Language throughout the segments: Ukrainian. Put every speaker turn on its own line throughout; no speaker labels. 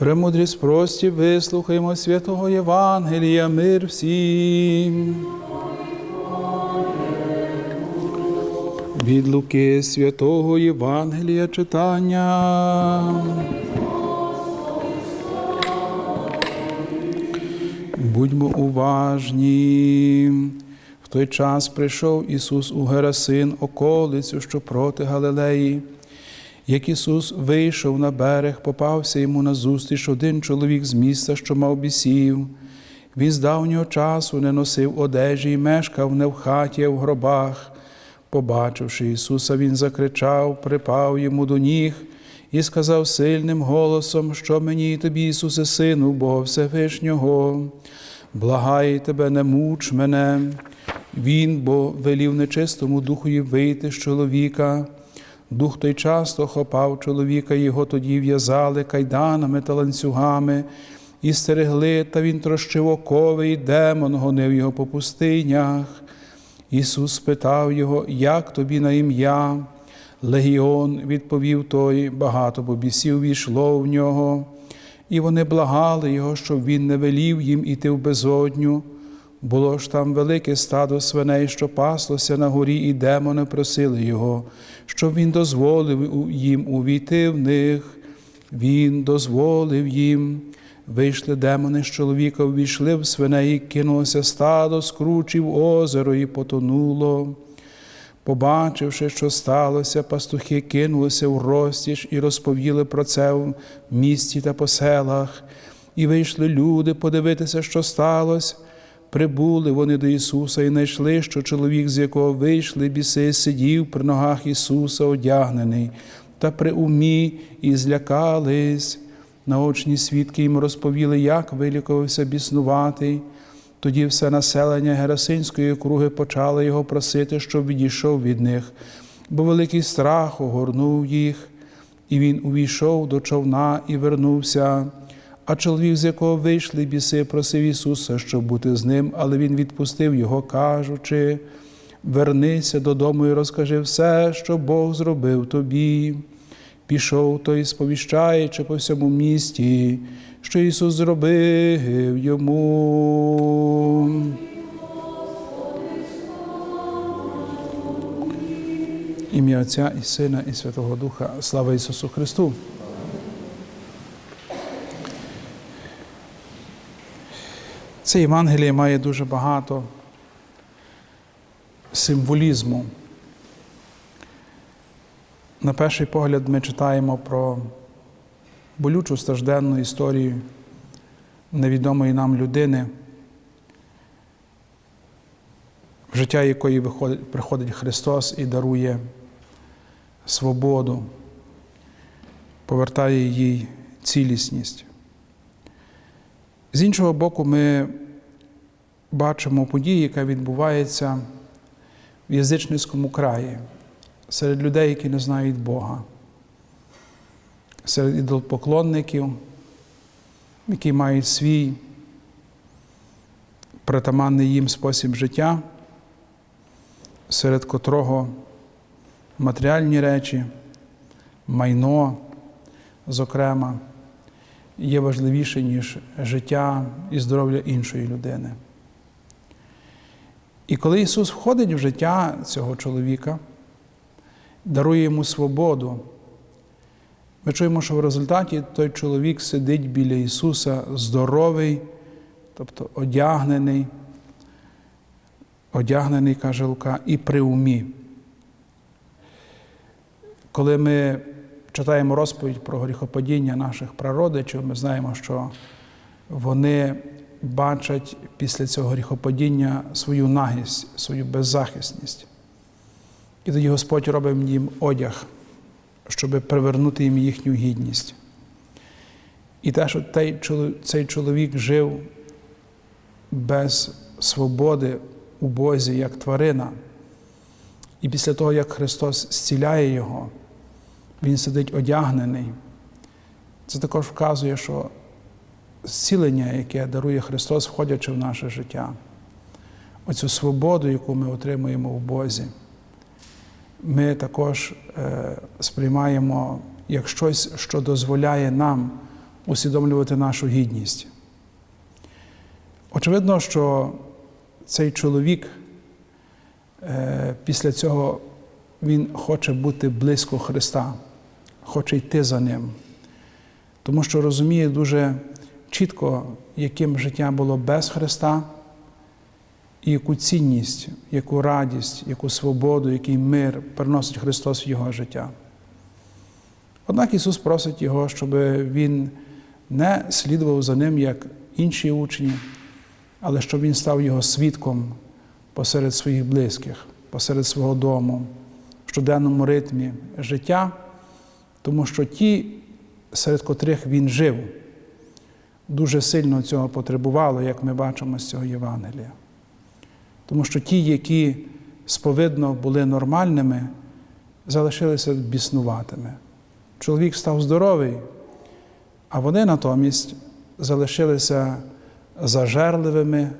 Премудрість прості, вислухаймо святого Євангелія, мир всім. Від Луки святого Євангелія читання. Будьмо уважні. В той час прийшов Ісус у Герасин, околицю, що проти Галилеї. Як Ісус вийшов на берег, попався йому назустріч один чоловік з міста, що мав бісів. Він з давнього часу не носив одежі і мешкав не в хаті, а в гробах. Побачивши Ісуса, Він закричав, припав йому до ніг і сказав сильним голосом, що мені і тобі, Ісусе, Сину, Бога Всевишнього, благаю тебе, не муч мене. Він бо велів нечистому духові вийти з чоловіка. Дух той часто хопав чоловіка, його тоді в'язали кайданами та ланцюгами, і стерегли, та він трощив окови, демон гонив його по пустинях. Ісус спитав його, як тобі на ім'я? Легіон відповів той, багато бобісів війшло в нього, і вони благали його, щоб він не велів їм іти в безодню. Було ж там велике стадо свиней, що паслося на горі, і демони просили його, щоб він дозволив їм увійти в них. Він дозволив їм. Вийшли демони з чоловіка, увійшли в свиней, і кинулося стадо, скручив озеро і потонуло. Побачивши, що сталося, пастухи кинулися в розтіч і розповіли про це в місті та по селах. І вийшли люди подивитися, що сталося. Прибули вони до Ісуса і знайшли, що чоловік, з якого вийшли біси, сидів при ногах Ісуса, одягнений, та при умі і злякались. Наочні свідки їм розповіли, як вилікувався біснуватий. Тоді все населення Герасинської округи почало його просити, щоб відійшов від них, бо великий страх огорнув їх, і він увійшов до човна і вернувся. А чоловік, з якого вийшли біси, просив Ісуса, щоб бути з ним, але Він відпустив його, кажучи: Вернися додому і розкажи все, що Бог зробив тобі. Пішов той, сповіщаючи по всьому місті, що Ісус зробив йому. Ім'я Отця і Сина, і Святого Духа. Слава Ісусу Христу! Це Євангеліє має дуже багато символізму. На перший погляд ми читаємо про болючу стражденну історію невідомої нам людини, в життя якої приходить Христос і дарує свободу, повертає їй цілісність. З іншого боку, ми бачимо події, яка відбувається в язичницькому краї, серед людей, які не знають Бога, серед ідолпоклонників, які мають свій притаманний їм спосіб життя, серед котрого матеріальні речі, майно, зокрема є важливіше, ніж життя і здоров'я іншої людини. І коли Ісус входить в життя цього чоловіка, дарує йому свободу, ми чуємо, що в результаті той чоловік сидить біля Ісуса здоровий, тобто одягнений, одягнений, каже Лука, і при умі. Коли ми читаємо розповідь про гріхопадіння наших прародичів, ми знаємо, що вони бачать після цього гріхопадіння свою нагість, свою беззахисність. І тоді Господь робить їм одяг, щоб привернути їм їхню гідність. І те, що цей чоловік жив без свободи у Бозі як тварина, і після того, як Христос зціляє його, він сидить одягнений. Це також вказує, що зцілення, яке дарує Христос, входячи в наше життя, оцю свободу, яку ми отримуємо в Бозі, ми також е, сприймаємо як щось, що дозволяє нам усвідомлювати нашу гідність. Очевидно, що цей чоловік е, після цього він хоче бути близько Христа, хоче йти за Ним, тому що розуміє дуже чітко, яким життя було без Христа, і яку цінність, яку радість, яку свободу, який мир приносить Христос в його життя. Однак Ісус просить його, щоб він не слідував за ним, як інші учні, але щоб він став його свідком посеред своїх близьких, посеред свого дому, в щоденному ритмі життя, тому що ті, серед котрих він жив, дуже сильно цього потребували, як ми бачимо з цього Євангелія. Тому що ті, які сповидно були нормальними, залишилися біснуватими. Чоловік став здоровий, а вони натомість залишилися зажерливими,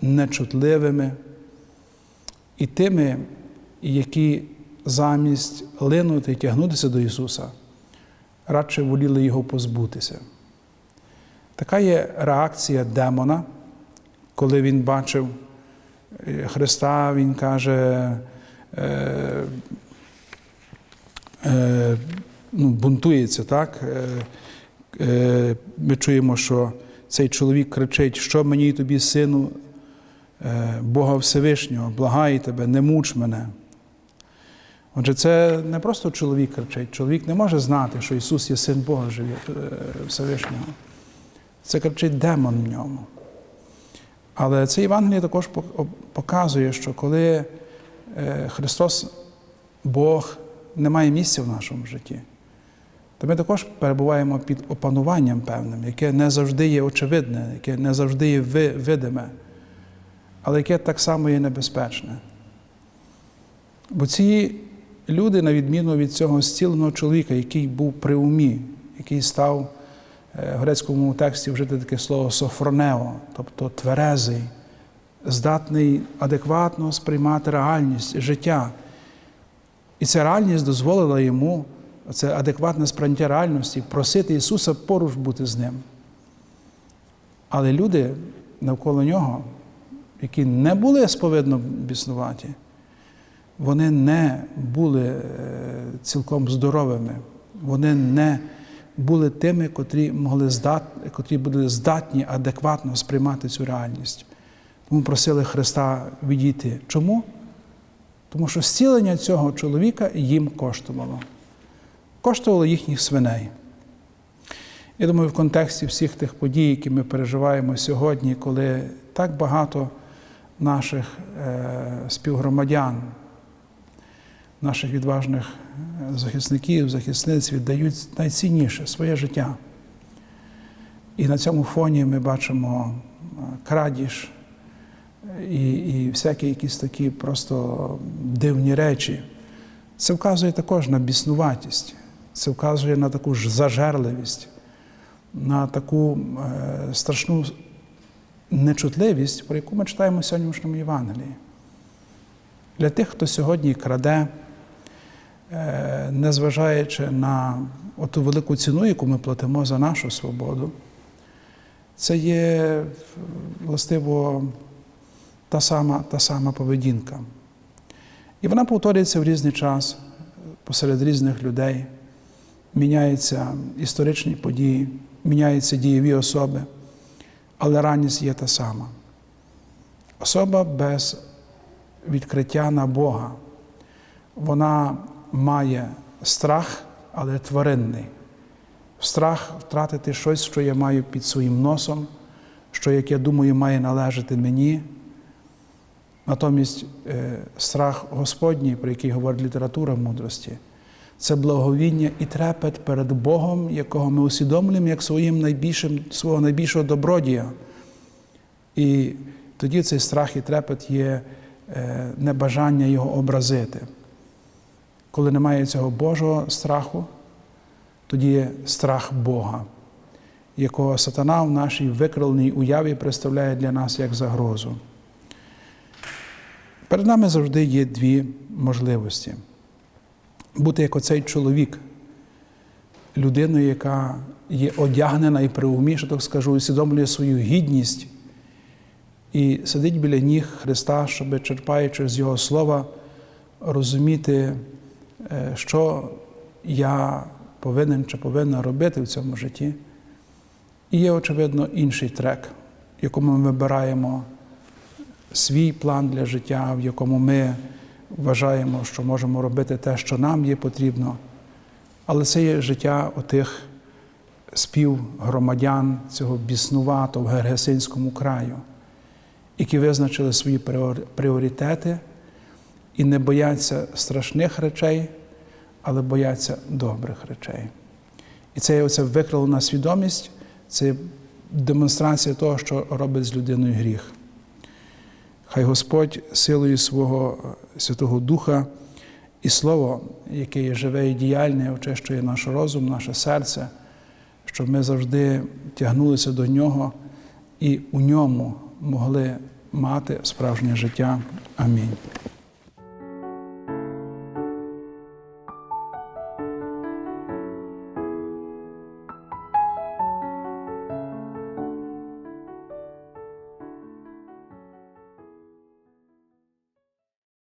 нечутливими і тими, які замість линути і тягнутися до Ісуса, радше воліли Його позбутися. Така є реакція демона, коли він бачив Христа, Він каже, е, е, ну, бунтується, так? Е, е, ми чуємо, що цей чоловік кричить, що мені тобі, сину е, Бога Всевишнього, благаю тебе, не муч мене. Отже, це не просто чоловік кричить. Чоловік не може знати, що Ісус є син Бога е, Всевишнього. Це кричить демон в ньому. Але це Євангеліє також показує, що коли е, Христос, Бог, не має місця в нашому житті, то ми також перебуваємо під опануванням певним, яке не завжди є очевидне, яке не завжди є видиме, але яке так само є небезпечне. Бо ці люди, на відміну від цього зціленого чоловіка, який був при умі, який став в грецькому тексті вжити таке слово софронео, тобто тверезий, здатний адекватно сприймати реальність життя. І ця реальність дозволила йому, це адекватне сприйняття реальності, просити Ісуса поруч бути з ним. Але люди навколо нього, які не були сповідно біснуваті, вони не були цілком здоровими, вони не були тими, котрі могли здат, котрі були здатні адекватно сприймати цю реальність. Тому просили Христа відійти. Чому? Тому що зцілення цього чоловіка їм коштувало. Коштувало їхніх свиней. Я думаю, в контексті всіх тих подій, які ми переживаємо сьогодні, коли так багато наших е, співгромадян, наших відважних захисників, захисниць віддають найцінніше своє життя. І на цьому фоні ми бачимо крадіж і і всякі якісь такі просто дивні речі. Це вказує також на біснуватість, це вказує на таку ж зажерливість, на таку е, страшну нечутливість, про яку ми читаємо в сьогоднішньому Євангелії. Для тих, хто сьогодні краде, незважаючи на ту велику ціну, яку ми платимо за нашу свободу, це є властиво та сама, та сама поведінка. І вона повторюється в різний час посеред різних людей. Міняються історичні події, міняються дієві особи, але ранність є та сама. Особа без відкриття на Бога, вона має страх, але тваринний. Страх втратити щось, що я маю під своїм носом, що, як я думаю, має належати мені. Натомість страх Господній, про який говорить література мудрості, це благовіння і трепет перед Богом, якого ми усвідомлюємо як своїм найбільшим, свого найбільшого добродія. І тоді цей страх і трепет є небажання його образити. Коли немає цього Божого страху, тоді є страх Бога, якого сатана в нашій викривленій уяві представляє для нас як загрозу. Перед нами завжди є дві можливості: бути як оцей чоловік, людиною, яка є одягнена і при умі, що так скажу, усвідомлює свою гідність і сидить біля ніг Христа, щоб, черпаючи з Його слова, розуміти, що я повинен чи повинна робити в цьому житті. І є, очевидно, інший трек, в якому ми вибираємо свій план для життя, в якому ми вважаємо, що можемо робити те, що нам є потрібно. Але це є життя отих співгромадян цього біснуватого в Гергесинському краю, які визначили свої пріоритети і не бояться страшних речей, але бояться добрих речей. І це є оця викривлена свідомість, це демонстрація того, що робить з людиною гріх. Хай Господь силою свого е, Святого Духа і Слово, яке є живе і діяльне, очищує наш розум, наше серце, щоб ми завжди тягнулися до Нього і у ньому могли мати справжнє життя. Амінь.